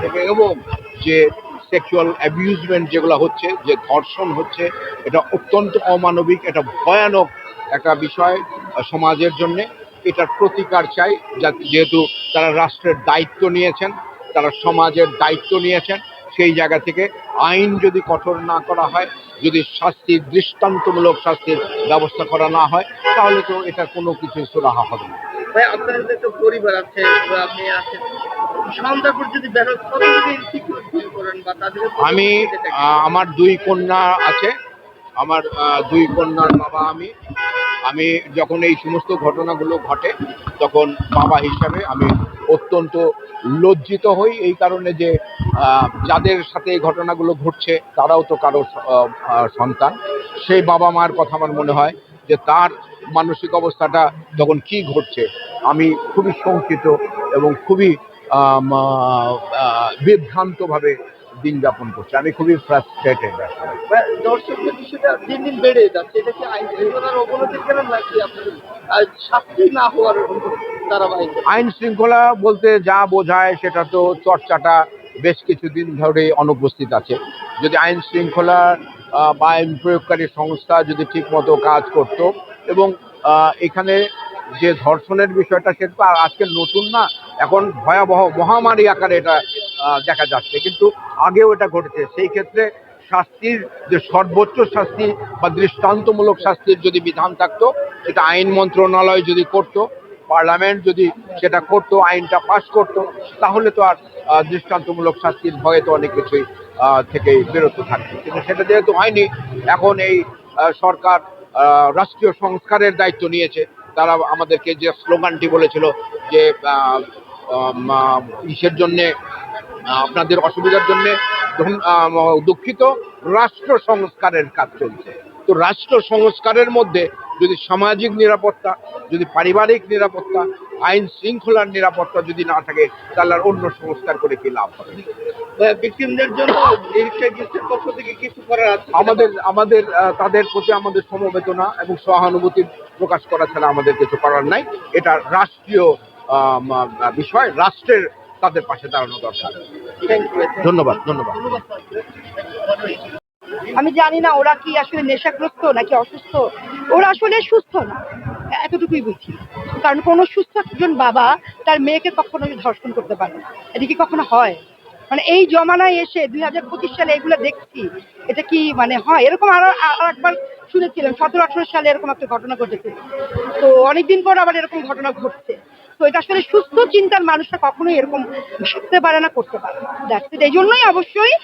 থেকে এবং যে সেক্সুয়াল অ্যাবিউজমেন্ট যেগুলো হচ্ছে, যে ধর্ষণ হচ্ছে, এটা অত্যন্ত অমানবিক, এটা ভয়ানক একটা বিষয় সমাজের জন্যে। এটার প্রতিকার চাই যেহেতু তারা রাষ্ট্রের দায়িত্ব নিয়েছেন, তারা সমাজের দায়িত্ব নিয়েছেন, সেই জায়গা থেকে আইন যদি কঠোর না করা হয়, যদি শাস্তির, দৃষ্টান্তমূলক শাস্তির ব্যবস্থা করা না হয়, তাহলে তো এটা কোনো কিছু সুরাহা হবে না। তো পরিবার আছে, বা মেয়ে আমি আমার দুই কন্যা আছে। আমার দুই কন্যার বাবা আমি। আমি যখন এই সমস্ত ঘটনাগুলো ঘটে তখন বাবা হিসাবে আমি অত্যন্ত লজ্জিত হই এই কারণে যে যাদের সাথে এই ঘটনাগুলো ঘটছে তারাও তো কারও সন্তান। সেই বাবা মার কথা আমার মনে হয় যে তার মানসিক অবস্থাটা তখন কি ঘটছে আমি খুবই শঙ্কিত এবং খুবই বিভ্রান্তভাবে দিন যাপন করছি। আমি খুবই ফ্রাস্ট্রেটেড দর্শকদের বিষয়টা দিন দিন বেড়ে যাচ্ছে। এটা কি আইন শৃঙ্খলার অবনতির কারণ নাকি শাস্তি না হওয়ার ধারাবাহিক? আইন শৃঙ্খলা বলতে যা বোঝায় সেটা তো চর্চাটা বেশ কিছুদিন ধরে অনুপস্থিত আছে। যদি আইন শৃঙ্খলা বা আইন প্রয়োগকারী সংস্থা যদি ঠিকমতো কাজ করত এবং এখানে যে ধর্ষণের বিষয়টা সেটা তো আজকে নতুন না, এখন ভয়াবহ মহামারী আকারে এটা দেখা যাচ্ছে। কিন্তু আগেও এটা ঘটেছে। সেই ক্ষেত্রে শাস্তির যে সর্বোচ্চ শাস্তি বা দৃষ্টান্তমূলক শাস্তির যদি বিধান থাকতো, সেটা আইন মন্ত্রণালয় যদি করতো, পার্লামেন্ট যদি সেটা করতো, আইনটা পাস করতো, তাহলে তো আর দৃষ্টান্তমূলক শাস্তির ভয়ে তো অনেক কিছুই থেকে বিরত থাকতো। কিন্তু সেটা যেহেতু হয়নি, এখন এই সরকার রাষ্ট্রীয় সংস্কারের দায়িত্ব নিয়েছে তারা আমাদেরকে যে স্লোগানটি বলেছিল যে ইসের জন্যে আপনাদের অসুবিধার জন্যে দুঃখিত, রাষ্ট্র সংস্কারের কাজ চলছে। তো রাষ্ট্র সংস্কারের মধ্যে যদি সামাজিক নিরাপত্তা যদি পারিবারিক নিরাপত্তা আইন শৃঙ্খলার নিরাপত্তা যদি না থাকে তাহলে আর অন্য সংস্কার করে কি লাভ হবে? ভিকটিমদের জন্য পক্ষ থেকে কিছু করার আমাদের আমাদের তাদের প্রতি আমাদের সমবেদনা এবং সহানুভূতি প্রকাশ করা ছাড়া আমাদের কিছু করার নাই। এটা রাষ্ট্রীয় বিষয় রাষ্ট্রের তাদের পাশে দাঁড়ানো দরকার। ধন্যবাদ ধন্যবাদ। আমি জানি না ওরা কি আসলে নেশাগ্রস্ত নাকি অসুস্থ। ওরা আসলে সুস্থ না। এতটুকুই বুঝি কারণ কোনো সুস্থ একজন বাবা তার মেয়েকে কখনো ধর্ষণ করতে পারে না। এটা কি কখনো হয়। মানে এই জমানায় এসে দুই হাজার পঁচিশ সালে এগুলো দেখছি, এটা কি মানে হয়? এরকম আরও আর একবার শুনেছিলাম, সতেরো, আঠারো সালে এরকম একটা ঘটনা ঘটেছে। তো অনেকদিন পর আবার এরকম ঘটনা ঘটছে। তো এটা আসলে সুস্থ চিন্তার মানুষরা কখনোই এরকম ভাবতে পারে না, করতে পারে That's এই জন্যই অবশ্যই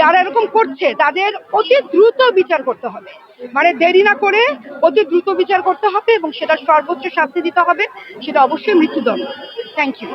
যারা এরকম করছে, তাদের অতি দ্রুত বিচার করতে হবে। মানে দেরি না করে অতি দ্রুত বিচার করতে হবে এবং সেটা সর্বোচ্চ শাস্তি দিতে হবে, সেটা অবশ্যই মৃত্যুদণ্ড। Thank you